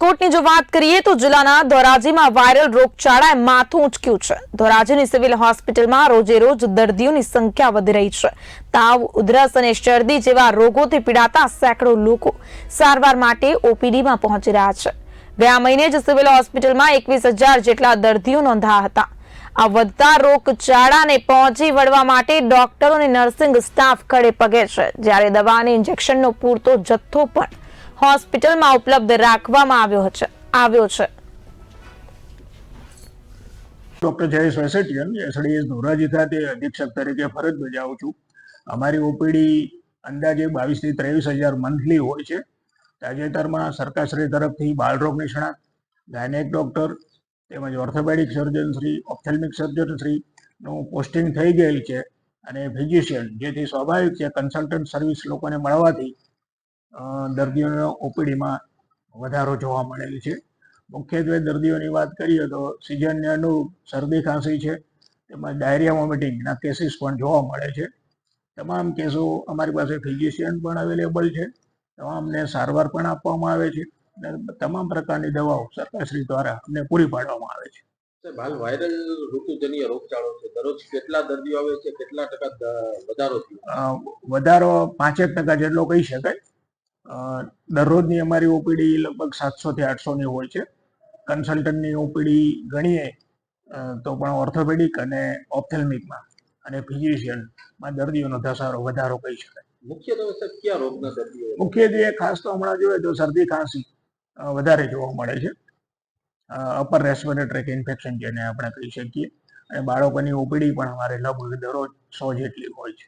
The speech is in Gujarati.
રાજકોટની જો વાત કરીએ તો જિલ્લાના ધોરાજીમાં વાયરલ રોગચાળાએ માથું ઉંચક્યું છે. ધોરાજીની સિવિલ હોસ્પિટલમાં રોજે રોજ દર્દીઓની સંખ્યા વધી રહી છે. તાવ, ઉધરસ અને શરદી જેવા રોગોથી પીડાતા સેંકડો લોકો સારવાર માટે ઓપીડીમાં પહોંચી રહ્યા છે. ગયા મહિને જ સિવિલ હોસ્પિટલમાં એકવીસ હજાર જેટલા દર્દીઓ નોંધાયા હતા. આ વધતા રોગચાળાને પહોંચી વળવા માટે ડોક્ટરો અને નર્સિંગ સ્ટાફ ખડે પગે છે. જ્યારે દવા અને ઇન્જેક્શનનો પૂરતો જથ્થો પણ હોસ્પિટલમાં ઉપલબ્ધ રાખવામાં આવ્યો છે આવ્યો છે. ડોક્ટર જયેશ વેસેટિયન એસડીએસ ધોરાજી ખાતે અધિક્ષક તરીકે ફરજ બજાવું છું. અમારી ઓપીડી અંદાજે બાવીસથી ત્રેવીસ હજાર મંથલી હોય છે. તાજેતરમાં સરકારશ્રી તરફથી બાળરોગ નિષ્ણાત, ગાયનેક ડોક્ટર તેમજ orthopaedic surgeon Shri, ophthalmic surgeon શ્રીનું posting થઈ ગયેલ છે અને ફિઝિશિયન, જેથી સ્વાભાવિક છે કન્સલ્ટન્ટ સર્વિસ લોકોને મળવાથી દર્દીઓનો ઓપીડીમાં વધારો જોવા મળેલ છે. મુખ્યત્વે દર્દીઓની વાત કરીએ તો સિઝનને અનુરૂપ શરદી ખાંસી છે તેમજ ડાયરિયા વોમિટિંગના કેસીસ પણ જોવા મળે છે. તમામ કેસો અમારી પાસે ફિઝિશિયન પણ અવેલેબલ છે. તમામને સારવાર પણ આપવામાં આવે છે અને તમામ પ્રકારની દવાઓ સરકારશ્રી દ્વારા અમને પૂરી પાડવામાં આવે છે. સાહેબ હાલ વાયરલ ઋતુજન્ય રોગચાળો છે. દરરોજ કેટલા દર્દીઓ આવે છે? કેટલા ટકા વધારો થયો? વધારો પાંચેક ટકા જેટલો કહી શકાય. દરરોજની અમારી ઓપીડી લગભગ સાતસો થી આઠસો ની હોય છે. કન્સલ્ટન્ટની ઓપીડી ગણીએ તો પણ ઓર્થોપેડિક અને ઓપ્થેલ્મિકમાં અને ફિઝિશિયનમાં દર્દીઓનો ધસારો વધારો કહી શકાય. મુખ્યત્વે કયા રોગના દર્દીઓ મુખ્યત્વે ખાસ તો હમણાં જોઈએ તો શરદી ખાંસી વધારે જોવા મળે છે. અપર રેસ્પિરેટરી ઇન્ફેક્શન જેને આપણે કહી શકીએ. અને બાળકોની ઓપીડી પણ અમારે લગભગ દરરોજ સો જેટલી હોય છે.